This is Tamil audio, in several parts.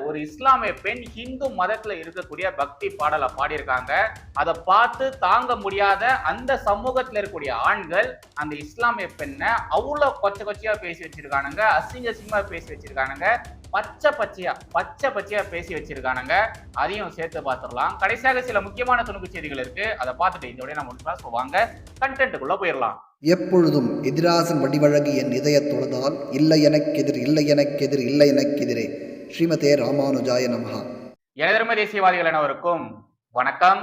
ஒரு இஸ்லாமிய பெண் ஹிந்து மதத்துல இருக்கக்கூடிய பக்தி பாடலை பாடியிருக்காங்க. அதை பார்த்து தாங்க முடியாத அந்த சமூகத்துல இருக்கக்கூடிய ஆண்கள் அந்த இஸ்லாமிய பெண்ணை அவ்வளோ கொச்ச கொச்சையா பேசி வச்சிருக்கானுங்க. அசிங்க அசிங்கமா பேசி வச்சிருக்கானுங்க. பச்சை பச்சையா பச்சை பச்சையா பேசி வச்சிருக்கானுங்க. அதையும் சேர்த்து பார்த்துடலாம். கடைசியாக சில முக்கியமான துணுக்கு செய்திகள் இருக்கு. அதை பார்த்துட்டு இதோட நம்ம முடிக்கலாம் ஸோ வாங்க. கண்டென்ட்டுக்குள்ள போயிடலாம். எப்பொழுதும் எதிராசன் வடிவழகு என் இதய தொழுதால் இல்லை எனக்கெதிர் இல்லை எனக்கெதிர் இல்லை எனக்கெதிரே ஸ்ரீமதே ராமானுஜாய நமஹா. எனதர்ம தேசியவாதிகள் அனைவருக்கும் வணக்கம்.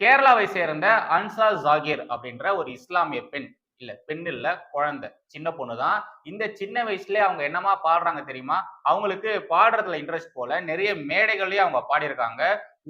கேரளாவை சேர்ந்த அன்சா ஜாகிர் அப்படின்ற ஒரு இஸ்லாமிய பெண் இல்ல பெண் இல்ல குழந்தை சின்ன பொண்ணு தான் இந்த சின்ன வயசுல அவங்க என்னமா பாடுறாங்க தெரியுமா? அவங்களுக்கு பாடுறதுல இன்ட்ரெஸ்ட் போல நிறைய மேடைகள்லயும் அவங்க பாடியிருக்காங்க.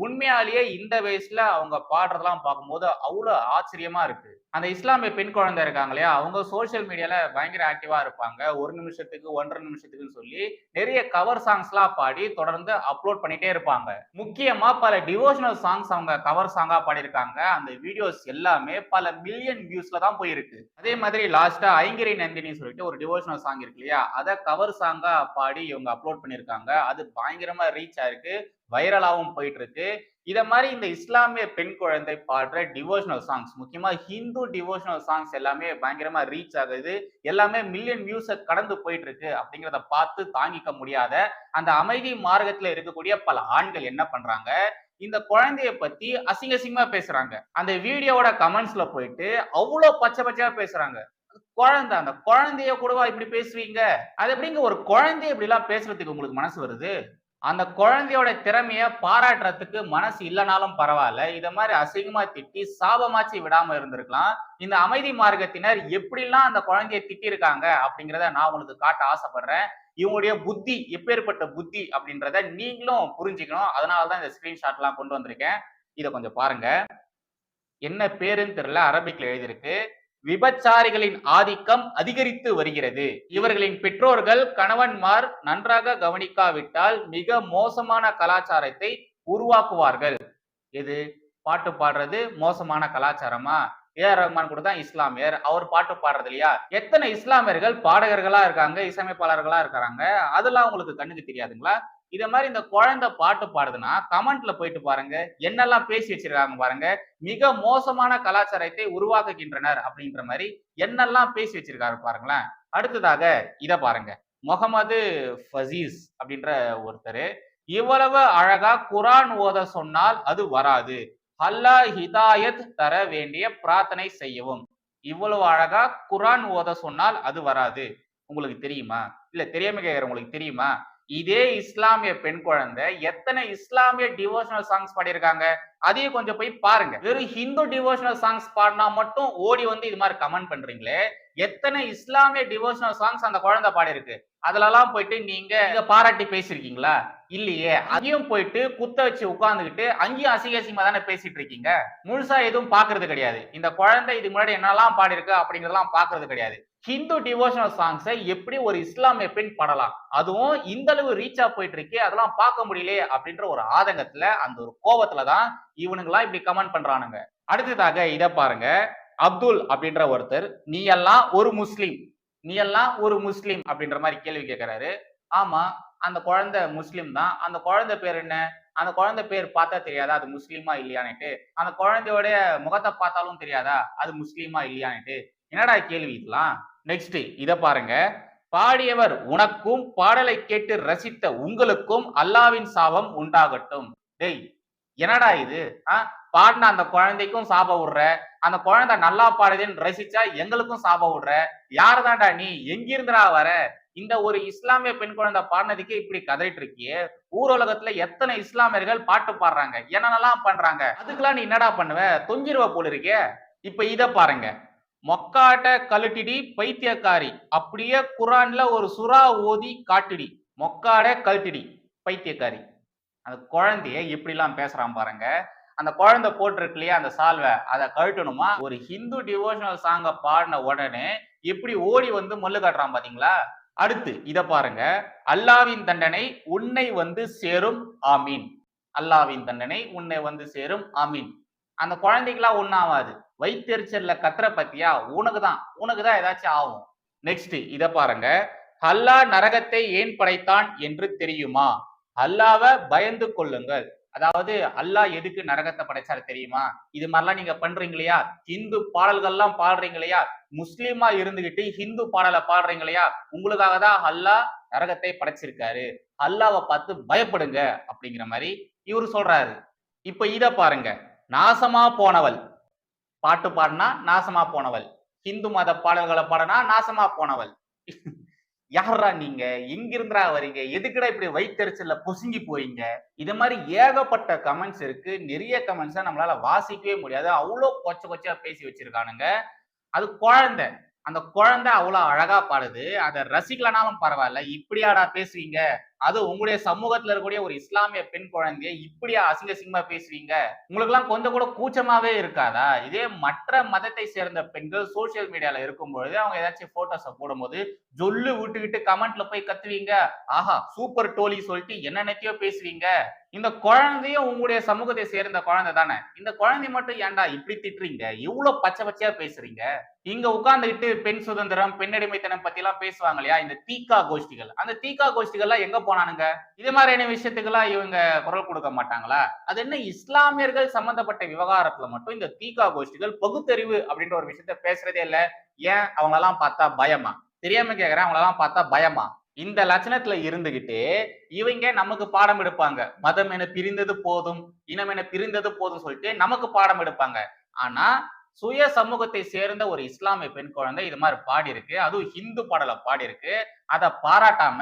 உண்மையாலேயே இந்த வயசுல அவங்க பாடுறதெல்லாம் பார்க்கும்போது அவ்வளோ ஆச்சரியமா இருக்கு. அந்த இஸ்லாமிய பெண் குழந்தை இருக்காங்க இல்லையா? அவங்க சோஷியல் மீடியால பயங்கர ஆக்டிவா இருப்பாங்க. ஒரு நிமிஷத்துக்கு ஒன்றரை நிமிஷத்துக்குன்னு சொல்லி நிறைய கவர் சாங்ஸ்லாம் பாடி தொடர்ந்து அப்லோட் பண்ணிட்டே இருப்பாங்க. முக்கியமா பல டிவோஷனல் சாங்ஸ் அவங்க கவர் சாங்கா பாடியிருக்காங்க. அந்த வீடியோஸ் எல்லாமே பல மில்லியன் வியூஸ்ல தான் போயிருக்கு. அதே மாதிரி லாஸ்டா ஐங்கிரி நந்தினி சொல்லிட்டு ஒரு டிவோஷனல் சாங் இருக்கு இல்லையா? அதை கவர் சாங்கா பாடி இவங்க அப்லோட் பண்ணியிருக்காங்க. அது பயங்கரமா ரீச் ஆயிருக்கு வைரலாகவும் போயிட்டு இருக்கு இதை மாதிரி இந்த இஸ்லாமிய பெண் குழந்தை பாடுற டிவோஷனல் சாங்ஸ் முக்கியமா ஹிந்து டிவோஷனல் சாங்ஸ் எல்லாமே பயங்கரமா ரீச் ஆகுது. எல்லாமே மில்லியன் வியூஸை கடந்து போயிட்டு இருக்கு அப்படிங்கிறத பார்த்து தாங்கிக்க முடியாத அந்த அமைதி மார்க்கத்துல இருக்கக்கூடிய பல ஆண்கள் என்ன பண்றாங்க? இந்த குழந்தைய பத்தி அசிங்க அசிங்கமா பேசுறாங்க. அந்த வீடியோவோட கமெண்ட்ஸ்ல போயிட்டு அவ்வளவு பச்சை பச்சையா பேசுறாங்க. குழந்தை அந்த குழந்தைய கூடவா இப்படி பேசுவீங்க? அது எப்படிங்க ஒரு குழந்தைய இப்படி எல்லாம் பேசுறதுக்கு உங்களுக்கு மனசு வருது? அந்த குழந்தையோட திறமைய பாராட்டுறதுக்கு மனசு இல்லைனாலும் பரவாயில்ல. இதை மாதிரி அசிங்கமா திட்டி சாபமாச்சு விடாம இருந்திருக்கலாம். இந்த அமைதி மார்க்கத்தினர் எப்படிலாம் அந்த குழந்தைய திட்டிருக்காங்க அப்படிங்கிறத நான் உங்களுக்கு காட்ட ஆசைப்படுறேன். இவங்களுடைய புத்தி எப்பேற்பட்ட புத்தி அப்படின்றத நீங்களும் புரிஞ்சுக்கணும். அதனாலதான் இந்த ஸ்கிரீன்ஷாட் எல்லாம் கொண்டு வந்திருக்கேன். இதை கொஞ்சம் பாருங்க. என்ன பேருன்னு தெரியல அரபிக்ல எழுதியிருக்கு. விபச்சாரிகளின் ஆதிக்கம் அதிகரித்து வருகிறது. இவர்களின் பெற்றோர்கள் கணவன்மார் நன்றாக கவனிக்காவிட்டால் மிக மோசமான கலாச்சாரத்தை உருவாக்குவார்கள். இது பாட்டு பாடுறது மோசமான கலாச்சாரமா? ஏ ஆர் ரஹ்மான் கூட தான் இஸ்லாமியர். அவர் பாட்டு பாடுறது இல்லையா? எத்தனை இஸ்லாமியர்கள் பாடகர்களா இருக்காங்க இசையமைப்பாளர்களா இருக்கிறாங்க அதெல்லாம் உங்களுக்கு கண்ணுக்கு தெரியாதுங்களா? இத மாதிரி இந்த குழந்தை பாட்டு பாடுதுன்னா கமெண்ட்ல போயிட்டு பாருங்க. என்னெல்லாம் பேசி வச்சிருக்காங்க பாருங்க. மிக மோசமான கலாச்சாரத்தை உருவாக்குகின்றனர் அப்படின்ற மாதிரி என்னெல்லாம் பேசி வச்சிருக்காரு பாருங்களேன். அடுத்ததாக இத பாருங்க. முகமது ஃபசீஸ் அப்படின்ற ஒருத்தர் இவ்வளவு அழகா குரான் ஓத சொன்னால் அது வராது. அல்லாஹ் ஹிதாயத் தர வேண்டிய பிரார்த்தனை செய்யவும். இவ்வளவு அழகா குரான் ஓத சொன்னால் அது வராது. உங்களுக்கு தெரியுமா? இல்ல தெரியாம கேக்குற உங்களுக்கு தெரியுமா? இதே இஸ்லாமிய பெண் குழந்தை எத்தனை இஸ்லாமிய டிவோஷனல் சாங்ஸ் பாடியிருக்காங்க? அதையும் கொஞ்சம் போய் பாருங்க. வெறும் ஹிந்து டிவோஷனல் சாங்ஸ் பாடினா மட்டும் ஓடி வந்து இது மாதிரி கமெண்ட் பண்றீங்களே எத்தனை இஸ்லாமிய டிவோஷனல் சாங்ஸ் அந்த குழந்தை பாடியிருக்கு? அதுலலாம் போயிட்டு நீங்க பாராட்டி பேசிருக்கீங்களா இல்லையே. அங்கேயும் போயிட்டு குத்த வச்சு உட்காந்துக்கிட்டு அங்கேயும் அசிங்க தானே பேசிட்டு இருக்கீங்க முழுசா எதுவும் பாக்குறது கிடையாது. இந்த குழந்தை இதுக்கு முன்னாடி என்னெல்லாம் பாடிருக்கு அப்படிங்கறதெல்லாம் பாக்குறது கிடையாது. ஹிந்து டிவோஷனல் சாங்ஸை எப்படி ஒரு இஸ்லாமிய பெண் பாடலாம்? அதுவும் இந்த அளவு ரீச்சா போயிட்டு இருக்கு அதெல்லாம் பார்க்க முடியலையே அப்படின்ற ஒரு ஆதங்கத்துல அந்த ஒரு கோபத்துல தான் இவனுங்களாம் இப்படி கமெண்ட் பண்றானுங்க. அடுத்ததாக இதை பாருங்க. அப்துல் அப்படின்ற ஒருத்தர் நீ எல்லாம் ஒரு முஸ்லீம். நீ எல்லாம் ஒரு முஸ்லீம். அப்படின்ற மாதிரி கேள்வி கேட்கிறாரு ஆமா அந்த குழந்தை முஸ்லீம் தான். அந்த குழந்தை பேர் என்ன? அந்த குழந்தை பேர் பார்த்தா தெரியாதா? அது முஸ்லீமா இல்லையான்ட்டு அந்த குழந்தையோட முகத்தை பார்த்தாலும் தெரியாதா? அது முஸ்லீமா இல்லையான்ட்டு என்னடா கேள்வி இதெல்லாம்? நெக்ஸ்ட் இதை பாருங்க. பாடியவர் உனக்கும் பாடலை கேட்டு ரசித்த உங்களுக்கும் அல்லாவின் சாபம் உண்டாகட்டும். டேய் என்னடா இது? ஆ? பாடின அந்த குழந்தைக்கும் சாப விடுற அந்த குழந்தை நல்லா பாடுதுன்னு ரசிச்சா எங்களுக்கும் சாப விடுற? யாருதான்டா நீ? எங்கிருந்துடா வர? இந்த ஒரு இஸ்லாமிய பெண் குழந்தை பாடினதுக்கே இப்படி கதறிட்டு இருக்கியே. ஊர் உலகத்துல எத்தனை இஸ்லாமியர்கள் பாட்டு பாடுறாங்க? என்னென்னலாம் பண்றாங்க? அதுக்கெல்லாம் நீ என்னடா பண்ணுவ? தொங்கிருவ போல இருக்கே. இப்ப இத பாருங்க. மொக்காட்ட கழுட்டிடி பைத்தியக்காரி. அப்படியே குரான்ல ஒரு சுறா ஓதி காட்டிடி. மொக்காட கழுட்டிடி பைத்தியக்காரி. அந்த குழந்தைய எப்படிலாம் பேசுறான் பாருங்க. அந்த குழந்தை போட்டிருக்கு இல்லையா அந்த சால்வை? அதை கழட்டணுமா? ஒரு ஹிந்து டிவோஷனல் சாங்க பாடின உடனே எப்படி ஓடி வந்து மல்லு காட்டுறான் பாத்தீங்களா? அடுத்து இதை பாருங்க. அல்லாவின் தண்டனை உன்னை வந்து சேரும் ஆமீன். அல்லாவின் தண்டனை உன்னை வந்து சேரும் ஆமீன். அந்த குழந்தைக்கெல்லாம் ஒன்னாவாது வைத்தெரிச்சல்ல கத்துற பத்தியா? உனக்கு தான் உனக்கு தான் ஏதாச்சும் ஆகும். நெக்ஸ்ட் இதை பாருங்க. அல்லாஹ் நரகத்தை ஏன் படைத்தான் என்று தெரியுமா? அல்லாவை பயந்து கொள்ளுங்கள். அதாவது அல்லாஹ் எதுக்கு நரகத்தை படைச்சாரு தெரியுமா? இது மாதிரிலாம் நீங்க பண்றீங்க இல்லையா ஹிந்து பாடல்கள்லாம் பாடுறீங்க இல்லையா முஸ்லீமா இருந்துகிட்டு ஹிந்து பாடலை பாடுறீங்க இல்லையா உங்களுக்காக தான் அல்லாஹ் நரகத்தை படைச்சிருக்காரு. அல்லாவை பார்த்து பயப்படுங்க அப்படிங்கிற மாதிரி இவர் சொல்றாரு. இப்ப இத பாருங்க. நாசமா போனவள். பாட்டு பாடினா நாசமா போனவள். ஹிந்து மத பாடல்களை பாடினா நாசமா போனவள். யாரா நீங்க? எங்கிருந்தா வரீங்க எதுக்குடா இப்படி வைத்தறிச்சல்ல பொசுங்கி போறீங்க? இது மாதிரி ஏகப்பட்ட கமெண்ட்ஸ் இருக்கு. நிறைய கமெண்ட்ஸை நம்மளால வாசிக்கவே முடியாது. அவ்வளோ கொச்ச கொச்சா பேசி வச்சிருக்கானுங்க. அது குழந்தை. அந்த குழந்தை அவ்வளோ அழகா பாடுது. அதை ரசிக்கலனாலும் பரவாயில்ல. இப்படியாடா பேசுவீங்க அது உங்களுடைய சமூகத்துல இருக்கக்கூடிய ஒரு இஸ்லாமிய பெண் குழந்தைய இப்படியா அசிங்க சிங்கமா பேசுவீங்க? உங்களுக்கு எல்லாம் கொஞ்சம் கூட கூச்சமாவே இருக்காதா? இதே மற்ற மதத்தை சேர்ந்த பெண்கள் சோசியல் மீடியால இருக்கும் பொழுது அவங்க ஏதாச்சும் போட்டோஸை போடும்போது ஜொல்லு விட்டுக்கிட்டு கமெண்ட்ல போய் கத்துவீங்க. ஆஹா சூப்பர் டோலி சொல்லிட்டு என்னென்னத்தையோ பேசுவீங்க. இந்த குழந்தையும் உங்களுடைய சமூகத்தை சேர்ந்த குழந்தை தானே? இந்த குழந்தை மட்டும் ஏன்டா இப்படி திட்டுறீங்க? இவ்வளவு பச்சை பச்சையா பேசுறீங்க? இங்க உட்கார்ந்துகிட்டு பெண் சுதந்திரம் பெண்ணடிமைத்தனம் பத்தி எல்லாம் பேசுவாங்க இல்லையா? இந்த தீகா கோஷ்டிகள். அந்த தீகா கோஷ்டிகள்லாம் எங்க போனானுங்க? இது மாதிரியான விஷயத்துக்கெல்லாம் இவங்க குரல் கொடுக்க மாட்டாங்களா? அது என்ன இஸ்லாமியர்கள் சம்பந்தப்பட்ட விவகாரத்துல மட்டும் இந்த தீகா கோஷ்டிகள் பகுத்தறிவு அப்படின்ற ஒரு விஷயத்த பேசுறதே இல்ல. ஏன்? அவங்களெல்லாம் பார்த்தா பயமா? தெரியாம கேக்குறேன். அவங்களெல்லாம் பார்த்தா பயமா? இந்த லட்சணத்துல இருந்துகிட்டு இவங்க நமக்கு பாடம் எடுப்பாங்க. மதம் என பிரிந்தது போதும் இனம் என பிரிந்தது போதும் சொல்லிட்டு நமக்கு பாடம் எடுப்பாங்க. ஆனா சுய சமூகத்தை சேர்ந்த ஒரு இஸ்லாமிய பெண் குழந்தை இது மாதிரி பாடி இருக்கு அதுவும் ஹிந்து பாடலை பாடி இருக்கு அதை பாராட்டாம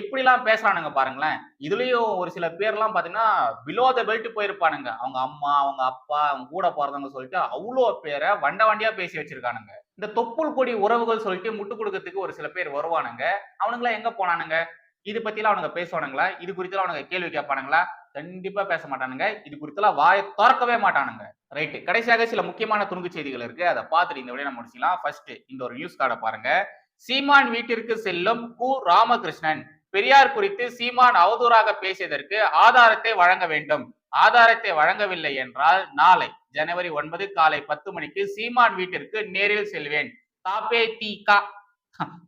எப்படிலாம் பேசுறானுங்க பாருங்களேன். இதுலயும் ஒரு சில பேர்லாம் பாத்தீங்கன்னா பிலோ த பெல்ட் போயிருப்பானுங்க. அவங்க அம்மா அவங்க அப்பா அவங்க கூட பிறந்தவங்க சொல்லிட்டு அவ்வளோ பேரை வண்ட வண்டியா பேசி வச்சிருக்கானுங்க. இந்த தொப்புள் கொடி உறவுகள் சொல்லிட்டு முட்டு கொடுக்கறதுக்கு ஒரு சில பேர் வருவானுங்க. அவனுங்களாம் எங்க போனானுங்க? இது பத்திலாம் அவனுங்க பேசுவானுங்களா? இது குறித்து அவனுங்க கேள்வி கேட்பானுங்களா? கண்டிப்பா பேச மாட்டானுங்க. இது குறித்தெல்லாம் வாயை திறக்கவே மாட்டானுங்க. ரைட்டு கடைசியாக சில முக்கியமான துணுக்கு செய்திகள் இருக்கு. அதை பார்த்துட்டு இந்த விட நம்ம முடிச்சுக்கலாம். ஃபர்ஸ்ட் இந்த ஒரு நியூஸ் கார்டை பாருங்க. சீமான் வீட்டிற்கு செல்லும் கு. ராமகிருஷ்ணன். பெரியார் குறித்து சீமான் அவதூறாக பேசியதற்கு ஆதாரத்தை வழங்க வேண்டும். ஆதாரத்தை வழங்கவில்லை என்றால் நாளை ஜனவரி ஒன்பது காலை பத்து மணிக்கு சீமான் வீட்டிற்கு நேரில் செல்வேன். தாப்பே தீகா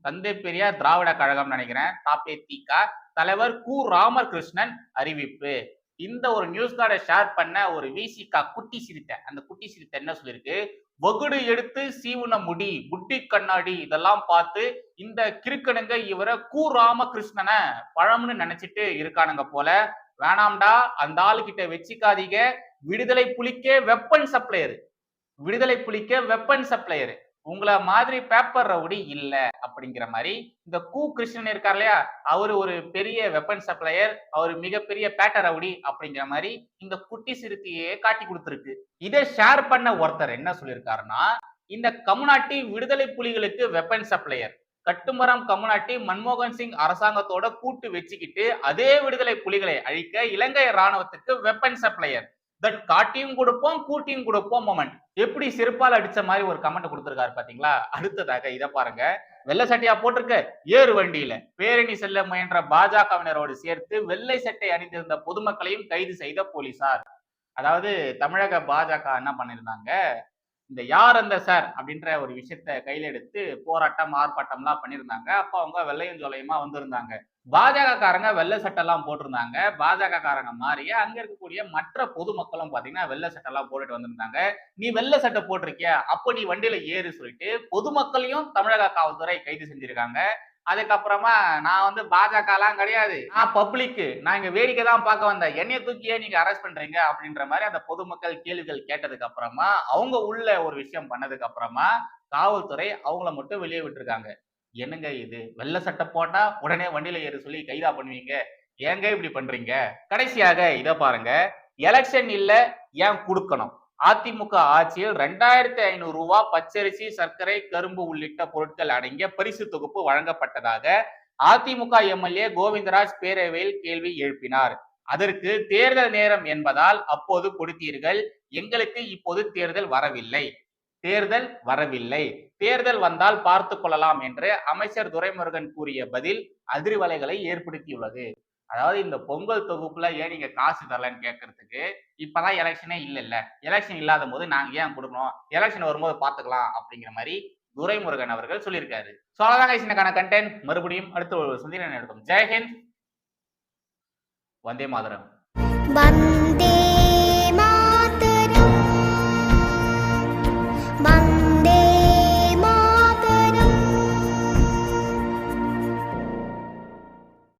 தந்தை பெரியார் திராவிட கழகம் நினைக்கிறேன். தாப்பே தீகா தலைவர் கு ராமகிருஷ்ணன் அறிவிப்பு. இந்த ஒரு நியூஸ் கார்டை ஷேர் பண்ண ஒரு விசிகா குட்டி சிரித்தை அந்த குட்டி சிரித்தை என்ன சொல்லியிருக்கு? வகுடு எடுத்து சீவுன முடி புட்டி கண்ணாடி இதெல்லாம் பார்த்து இந்த கிறுக்கனுங்க இவரை கு ராமகிருஷ்ணனை பழம்னு நினைச்சிட்டு இருக்கானுங்க போல. வேணாம்டா அந்த ஆளுகிட்ட வச்சுக்காதீங்க. விடுதலை புலிக்கே வெப்பன் சப்ளையரு விடுதலை புலிக்க வெப்பன் சப்ளையரு உங்களை மாதிரி பேப்பர் ரவுடி இல்ல அப்படிங்கிற மாதிரி இந்த கு கிருஷ்ணன் இருக்கார் இல்லையா? அவரு ஒரு பெரிய வெப்பன் சப்ளையர் அவர் மிகப்பெரிய பேட்டர் ரவுடி அப்படிங்கிற மாதிரி இந்த குட்டி சிறுத்தையே காட்டி கொடுத்துருக்கு. இதை ஷேர் பண்ண ஒருத்தர் என்ன சொல்லியிருக்காருன்னா இந்த கம்யூனாட்டி விடுதலை புலிகளுக்கு வெப்பன் சப்ளையர் கட்டுமரம் கம்யூனாட்டி மன்மோகன் சிங் அரசாங்கத்தோட கூட்டு வச்சுக்கிட்டு அதே விடுதலை புலிகளை அழிக்க இலங்கை ராணுவத்துக்கு வெப்பன் சப்ளையர் தட் காட்டியும் கொடுப்போம் கூட்டியும் கொடுப்போம் மொமெண்ட் எப்படி செருப்பால் அடிச்ச மாதிரி ஒரு கமெண்ட் கொடுத்திருக்காரு பாத்தீங்களா? அடுத்ததாக இதை பாருங்க. வெள்ளை சட்டையா போட்டிருக்க. ஏறு வண்டியில. பேரணி செல்ல முயன்ற பாஜகவினரோடு சேர்த்து வெள்ளை சட்டை அணிந்திருந்த பொதுமக்களையும் கைது செய்த போலீசார். அதாவது தமிழக பாஜக என்ன பண்ணிருந்தாங்க? இந்த யார் அந்த சார் அப்படின்ற ஒரு விஷயத்த கையில எடுத்து போராட்டம் ஆர்ப்பாட்டம்லாம் பண்ணியிருந்தாங்க. அப்போ அவங்க வெள்ளையும் ஜோலையுமா வந்திருந்தாங்க. பாஜக காரங்க வெள்ளை சட்டெல்லாம் போட்டிருந்தாங்க. பாஜக காரங்க மாறிய அங்க இருக்கக்கூடிய மற்ற பொதுமக்களும் பாத்தீங்கன்னா வெள்ளை சட்டெல்லாம் போட்டுட்டு வந்திருந்தாங்க. நீ வெள்ளை சட்டை போட்டிருக்கிய? அப்போ நீ வண்டியில ஏறு சொல்லிட்டு பொதுமக்களையும் தமிழக காவல்துறை கைது செஞ்சிருக்காங்க. அதுக்கப்புறமா நான் வந்து பாஜக எல்லாம் கிடையாது. நான் பப்ளிக்கு நான் இங்க வேடிக்கை தான் பார்க்க வந்தேன். என்னைய தூக்கியே நீங்க அரெஸ்ட் பண்றீங்க? அப்படின்ற மாதிரி அந்த பொதுமக்கள் கேள்விகள் கேட்டதுக்கு அப்புறமா அவங்க உள்ள ஒரு விஷயம் பண்ணதுக்கு அப்புறமா காவல்துறை அவங்கள மட்டும் வெளியே விட்டுருக்காங்க. என்னங்க இது? வெள்ளை சட்டை போட்டா உடனே வண்டியில ஏறு சொல்லி கைதா பண்ணுவீங்க? ஏங்க இப்படி பண்றீங்க? கடைசியாக இதை பாருங்க. எலெக்ஷன் இல்ல ஏன் கொடுக்கணும்? அதிமுக ஆட்சியில் ரெண்டாயிரத்தி ஐநூறு ரூபாய் பச்சரிசி சர்க்கரை கரும்பு உள்ளிட்ட பொருட்கள் அடங்கிய பரிசு தொகுப்பு வழங்கப்பட்டதாக அதிமுக எம்எல்ஏ கோவிந்தராஜ் பேரவையில் கேள்வி எழுப்பினார். அதற்கு தேர்தல் நேரம் என்பதால் அப்போது கொடுத்தீர்கள். எங்களுக்கு இப்போது தேர்தல் வரவில்லை. தேர்தல் வரவில்லை. தேர்தல் வந்தால் பார்த்து கொள்ளலாம் என்று அமைச்சர் துரைமுருகன் கூறிய பதில் அதிர்வலைகளை ஏற்படுத்தியுள்ளது. அதாவது இந்த பொங்கல் தொகுப்புல ஏன் நீங்க காசு தரலன்னு கேட்கறதுக்கு இப்பதான் எலெக்ஷனே இல்லைல்ல. எலெக்ஷன் இல்லாத போது நாங்க ஏன் கொடுக்கணும்? எலெக்ஷன் வரும்போது பாத்துக்கலாம் அப்படிங்கிற மாதிரி துரைமுருகன் அவர்கள் சொல்லியிருக்காரு. ஸோ அவ்வளோதான் இன்னைக்கான கண்டென்ட் மறுபடியும் அடுத்த ஒரு சந்திரன் எடுக்கும் ஜெயஹிந்த் வந்தே மாதரம். வந்தே